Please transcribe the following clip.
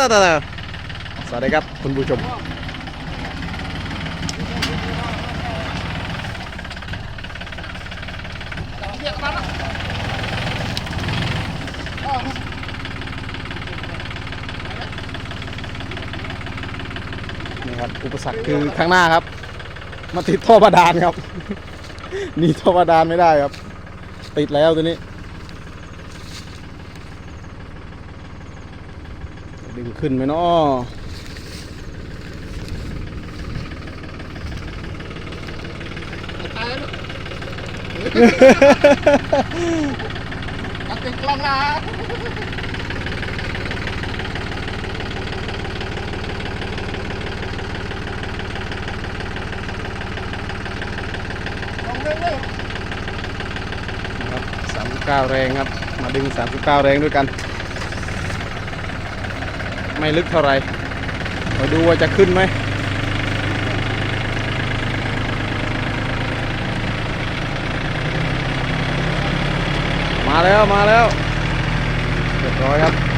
ตาตาสวัสดีครับคุณผู้ชม นี่ครับ อุปสรรคคือข้างหน้าครับ มาติดท่อบาดาลครับ หนี่ท่อบาดาลไม่ได้ครับ ติดแล้วตัวนี้ ดึงขึ้นไหมเนาะเอาติดกล้องนะลองเรื่อยนะครับสามเก้าแรงครับ มาดึงสามสิบเก้าแรงด้วยกัน ไม่ลึกเท่าไหร่มาดูว่าจะขึ้นไหมมาแล้วมาแล้วเรียบร้อยครับ